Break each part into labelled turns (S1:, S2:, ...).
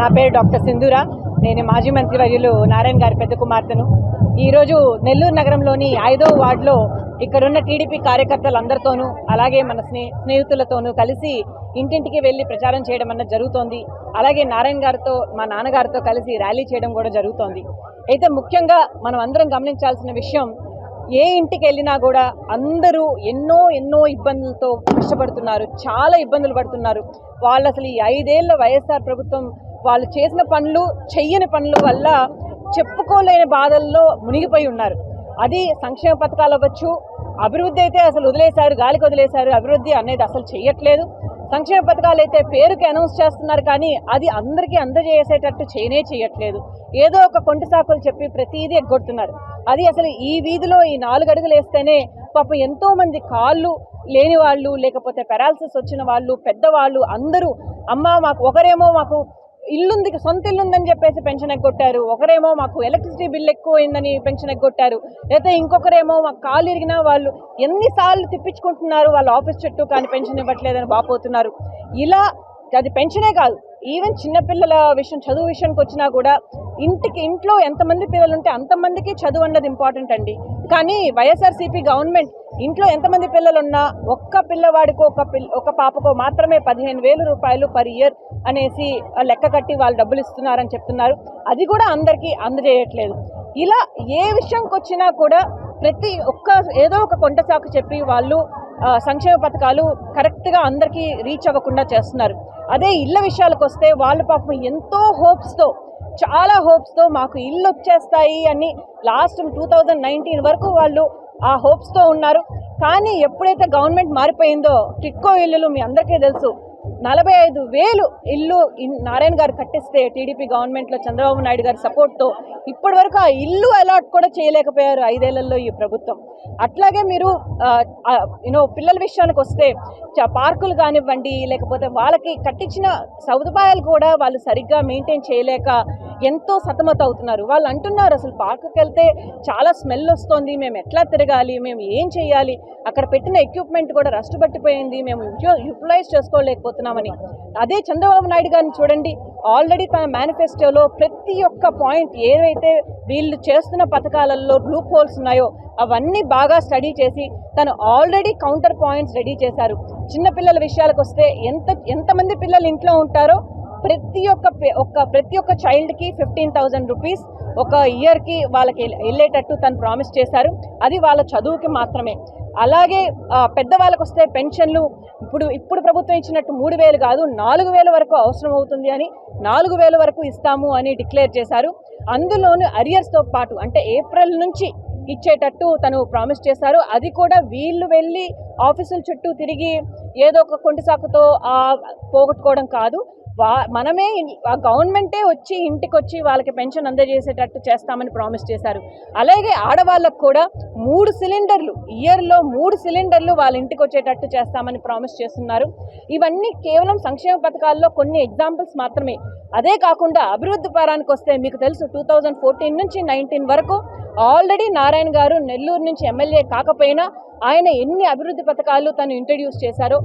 S1: నా పేరు డాక్టర్ సింధూరా. నేను మాజీ మంత్రి వర్యులు నారాయణ గారి పెద్ద కుమార్తెను. ఈరోజు నెల్లూరు నగరంలోని ఐదో వార్డులో ఇక్కడున్న టీడీపీ కార్యకర్తలందరితోనూ అలాగే మన స్నే స్నేహితులతోనూ కలిసి ఇంటింటికి వెళ్ళి ప్రచారం చేయడం అన్నది జరుగుతోంది. అలాగే నారాయణ గారితో మా నాన్నగారితో కలిసి ర్యాలీ చేయడం కూడా జరుగుతోంది. అయితే ముఖ్యంగా మనం అందరం గమనించాల్సిన విషయం ఏ ఇంటికి వెళ్ళినా కూడా అందరూ ఎన్నో ఎన్నో ఇబ్బందులతో కష్టపడుతున్నారు. చాలా ఇబ్బందులు పడుతున్నారు. వాళ్ళు అసలు ఈ ఐదేళ్ళ వైఎస్ఆర్ ప్రభుత్వం వాళ్ళు చేసిన పనులు చెయ్యని పనుల వల్ల చెప్పుకోలేని బాధల్లో మునిగిపోయి ఉన్నారు. అది సంక్షేమ పథకాలు అవ్వచ్చు అభివృద్ధి అయితే అసలు వదిలేశారు గాలికి వదిలేశారు అభివృద్ధి అనేది అసలు చేయట్లేదు సంక్షేమ పథకాలు అయితే పేరుకి అనౌన్స్ చేస్తున్నారు కానీ అది అందరికీ అందజేసేటట్టు చేయనే చేయట్లేదు ఏదో ఒక కొంటి సాకులు చెప్పి ప్రతిదీ ఎగ్గొడుతున్నారు. అది అసలు ఈ వీధిలో ఈ నాలుగు అడుగులు వేస్తేనే పాపం ఎంతోమంది కాళ్ళు లేని వాళ్ళు లేకపోతే పెరాలసిస్ వచ్చిన వాళ్ళు పెద్దవాళ్ళు అందరూ అమ్మ మాకు ఒకరేమో మాకు ఇల్లుంది సొంత ఇల్లు ఉందని చెప్పేసి పెన్షన్ ఎగ్గొట్టారు. ఒకరేమో మాకు ఎలక్ట్రిసిటీ బిల్ ఎక్కువైందని పెన్షన్ ఎగ్గొట్టారు. లేకపోతే ఇంకొకరేమో మాకు కాలు ఇరిగినా వాళ్ళు ఎన్నిసార్లు తిప్పించుకుంటున్నారు వాళ్ళ ఆఫీస్ చుట్టూ కానీ పెన్షన్ ఇవ్వట్లేదని బాపోతున్నారు. ఇలా అది పెన్షనే కాదు ఈవెన్ చిన్నపిల్లల విషయం చదువు విషయానికి వచ్చినా కూడా ఇంటికి ఇంట్లో ఎంతమంది పిల్లలు ఉంటే అంతమందికి చదువు అన్నది ఇంపార్టెంట్ అండి. కానీ వైఎస్ఆర్సీపీ గవర్నమెంట్ ఇంట్లో ఎంతమంది పిల్లలు ఉన్నా ఒక్క పిల్లవాడికో ఒక పిల్ ఒక పాపకో మాత్రమే పదిహేను వేలు రూపాయలు పర్ ఇయర్ అనేసి లెక్క కట్టి వాళ్ళు డబ్బులు ఇస్తున్నారని చెప్తున్నారు. అది కూడా అందరికీ అందజేయట్లేదు. ఇలా ఏ విషయంకి వచ్చినా కూడా ప్రతి ఒక్క ఏదో ఒక కొంట సాకు చెప్పి వాళ్ళు సంక్షేమ పథకాలు కరెక్ట్గా అందరికీ రీచ్ అవ్వకుండా చేస్తున్నారు. అదే ఇళ్ళ విషయాలకు వస్తే వాళ్ళు పాపం ఎంతో హోప్స్తో చాలా హోప్స్తో మాకు ఇల్లు వచ్చేస్తాయి అని లాస్ట్ టూ థౌజండ్ నైన్టీన్ వరకు వాళ్ళు ఆ హోప్స్తో ఉన్నారు. కానీ ఎప్పుడైతే గవర్నమెంట్ మారిపోయిందో టిట్కో ఇల్లులు మీ అందరికీ తెలుసు. నలభై ఐదు వేలు ఇల్లు నారాయణ గారు కట్టిస్తే టీడీపీ గవర్నమెంట్లో చంద్రబాబు నాయుడు గారి సపోర్ట్తో ఇప్పటి వరకు ఆ ఇల్లు అలాట్ కూడా చేయలేకపోయారు ఐదేళ్ళలో ఈ ప్రభుత్వం. అట్లాగే మీరు యూనో పిల్లల విషయానికి వస్తే పార్కులు కానివ్వండి లేకపోతే వాళ్ళకి కట్టించిన సదుపాయాలు కూడా వాళ్ళు సరిగ్గా మెయింటైన్ చేయలేక ఎంతో సతమత అవుతున్నారు వాళ్ళు అంటున్నారు అసలు పార్కుకి వెళ్తే చాలా స్మెల్ వస్తుంది మేము ఎట్లా తిరగాలి మేము ఏం చేయాలి అక్కడ పెట్టిన ఎక్విప్మెంట్ కూడా రస్ట్ పట్టిపోయింది మేము యూటిలైజ్ చేసుకోలేకపోతున్నామని. అదే చంద్రబాబు నాయుడు గారిని చూడండి ఆల్రెడీ తన మేనిఫెస్టోలో ప్రతి ఒక్క పాయింట్ ఏవైతే వీళ్ళు చేస్తున్న పథకాలలో గ్రూప్ హోల్స్ ఉన్నాయో అవన్నీ బాగా స్టడీ చేసి తను ఆల్రెడీ కౌంటర్ పాయింట్స్ రెడీ చేశారు. చిన్నపిల్లల విషయాలకు వస్తే ఎంత ఎంతమంది పిల్లలు ఇంట్లో ఉంటారో ప్రతి ఒక్క ఒక్క ప్రతి ఒక్క చైల్డ్కి ఫిఫ్టీన్ థౌజండ్ రూపీస్ ఒక ఇయర్కి వాళ్ళకి వెళ్ళేటట్టు తను ప్రామిస్ చేశారు. అది వాళ్ళ చదువుకి మాత్రమే. అలాగే పెద్దవాళ్ళకు వస్తే పెన్షన్లు ఇప్పుడు ఇప్పుడు ప్రభుత్వం ఇచ్చినట్టు మూడు వేలు కాదు నాలుగు వేల వరకు అవసరం అవుతుంది అని నాలుగు వేల వరకు ఇస్తాము అని డిక్లేర్ చేశారు. అందులోనూ అరియర్స్తో పాటు అంటే ఏప్రిల్ నుంచి ఇచ్చేటట్టు తను ప్రామిస్ చేశారు. అది కూడా వీళ్ళు వెళ్ళి ఆఫీసుల చుట్టూ తిరిగి ఏదో ఒక కొంటి సాకుతో పోగొట్టుకోవడం కాదు. వా మనమే ఆ గవర్నమెంటే వచ్చి ఇంటికి వచ్చి వాళ్ళకి పెన్షన్ అందజేసేటట్టు చేస్తామని ప్రామిస్ చేశారు. అలాగే ఆడవాళ్ళకు కూడా మూడు సిలిండర్లు ఇయర్లో మూడు సిలిండర్లు వాళ్ళ ఇంటికి వచ్చేటట్టు చేస్తామని ప్రామిస్ చేస్తున్నారు. ఇవన్నీ కేవలం సంక్షేమ పథకాల్లో కొన్ని ఎగ్జాంపుల్స్ మాత్రమే. అదే కాకుండా అభివృద్ధి పరానికి వస్తే మీకు తెలుసు టూ థౌజండ్ ఫోర్టీన్ నుంచి నైన్టీన్ వరకు ఆల్రెడీ నారాయణ గారు నెల్లూరు నుంచి ఎమ్మెల్యే కాకపోయినా ఆయన ఎన్ని అభివృద్ధి పథకాలు తను ఇంట్రడ్యూస్ చేశారో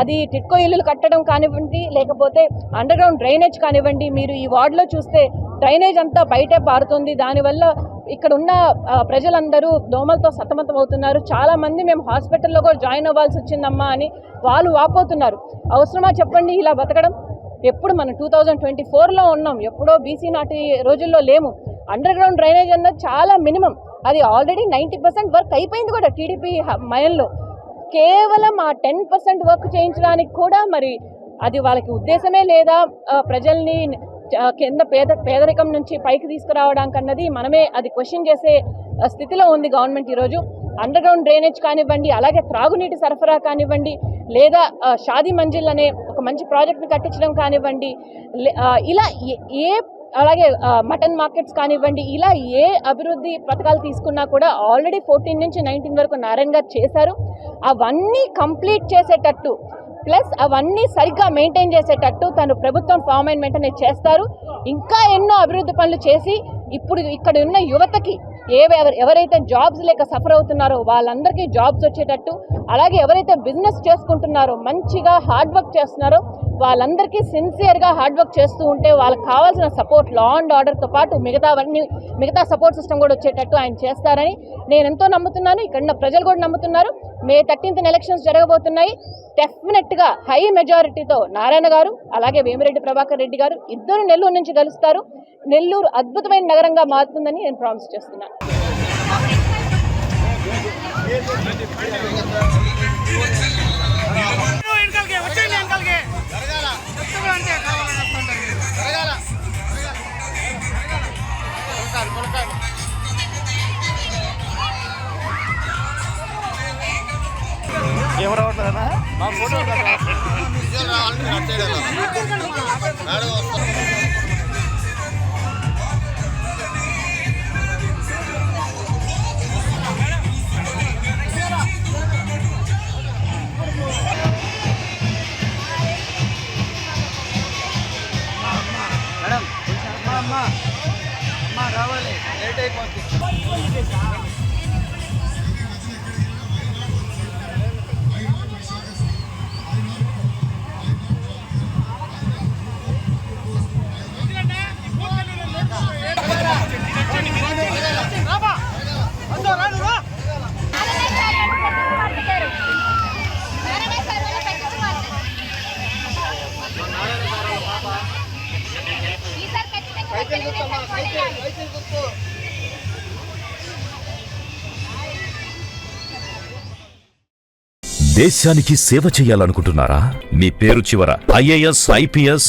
S1: అది టిట్కో ఇల్లులు కట్టడం కానివ్వండి లేకపోతే అండర్గ్రౌండ్ డ్రైనేజ్ కానివ్వండి మీరు ఈ వార్డులో చూస్తే డ్రైనేజ్ అంతా బయటే పారుతుంది. దానివల్ల ఇక్కడ ఉన్న ప్రజలందరూ దోమలతో సతమతం అవుతున్నారు చాలా మంది మేము హాస్పిటల్లో కూడా జాయిన్ అవ్వాల్సి వచ్చిందమ్మా అని వాళ్ళు వాపోతున్నారు. అవసరమా చెప్పండి ఇలా బతకడం? ఎప్పుడు మనం టూ థౌజండ్ ట్వంటీ ఫోర్లో ఉన్నాం. ఎప్పుడో బీసీ నాటి రోజుల్లో లేము. అండర్ గ్రౌండ్ డ్రైనేజ్ అన్నది చాలా మినిమం. అది ఆల్రెడీ నైంటీ పర్సెంట్ వర్క్ అయిపోయింది కూడా టీడీపీ మయంలో. కేవలం ఆ టెన్ పర్సెంట్ వర్క్ చేయించడానికి కూడా మరి అది వాళ్ళకి ఉద్దేశమే లేదా ప్రజల్ని కింద పేద పేదరికం నుంచి పైకి తీసుకురావడానికి అన్నది మనమే అది క్వశ్చన్ చేసే స్థితిలో ఉంది గవర్నమెంట్ ఈరోజు. అండర్ గ్రౌండ్ డ్రైనేజ్ కానివ్వండి అలాగే త్రాగునీటి సరఫరా కానివ్వండి లేదా షాదీ మంజిల్ అనే ఒక మంచి ప్రాజెక్ట్ని కట్టించడం కానివ్వండి లే- ఇలా ఏ- ఏ అలాగే మటన్ మార్కెట్స్ కానివ్వండి ఇలా ఏ అభివృద్ధి పథకాలు తీసుకున్నా కూడా ఆల్రెడీ ఫోర్టీన్ నుంచి నైన్టీన్ వరకు నారాయణ గారు చేశారు. అవన్నీ కంప్లీట్ చేసేటట్టు ప్లస్ అవన్నీ సరిగ్గా మెయింటైన్ చేసేటట్టు తను ప్రభుత్వం ఫామ్ అయిన వెంటనే చేస్తారు. ఇంకా ఎన్నో అభివృద్ధి పనులు చేసి ఇప్పుడు ఇక్కడ ఉన్న యువతకి ఏ ఎవరు- ఎవరైతే జాబ్స్ లేక సఫర్ అవుతున్నారో వాళ్ళందరికీ జాబ్స్ వచ్చేటట్టు అలాగే ఎవరైతే బిజినెస్ చేసుకుంటున్నారో మంచిగా హార్డ్ వర్క్ చేస్తున్నారో వాళ్ళందరికీ సిన్సియర్గా హార్డ్ వర్క్ చేస్తూ ఉంటే వాళ్ళకి కావాల్సిన సపోర్ట్ లా అండ్ ఆర్డర్తో పాటు మిగతావన్నీ మిగతా సపోర్ట్ సిస్టమ్ కూడా వచ్చేటట్టు ఆయన చేస్తారని నేను ఎంతో నమ్ముతున్నాను. ఇక్కడ ప్రజలు కూడా నమ్ముతున్నారు. మే థర్టీన్త్ ఎలక్షన్స్ జరగబోతున్నాయి. డెఫినెట్గా హై మెజారిటీతో నారాయణ గారు అలాగే వేమిరెడ్డి ప్రభాకర్ రెడ్డి గారు ఇద్దరు నెల్లూరు నుంచి కలుస్తారు నెల్లూరు అద్భుతమైన నగరంగా మారుతుందని నేను ప్రామిస్ చేస్తున్నాను.
S2: ఎవరు అవుతారా వెనకాలకి
S3: దేశానికి సేవ చేయాలనుకుంటున్నారా? మీ పేరు చివర ఐఏఎస్ ఐపీఎస్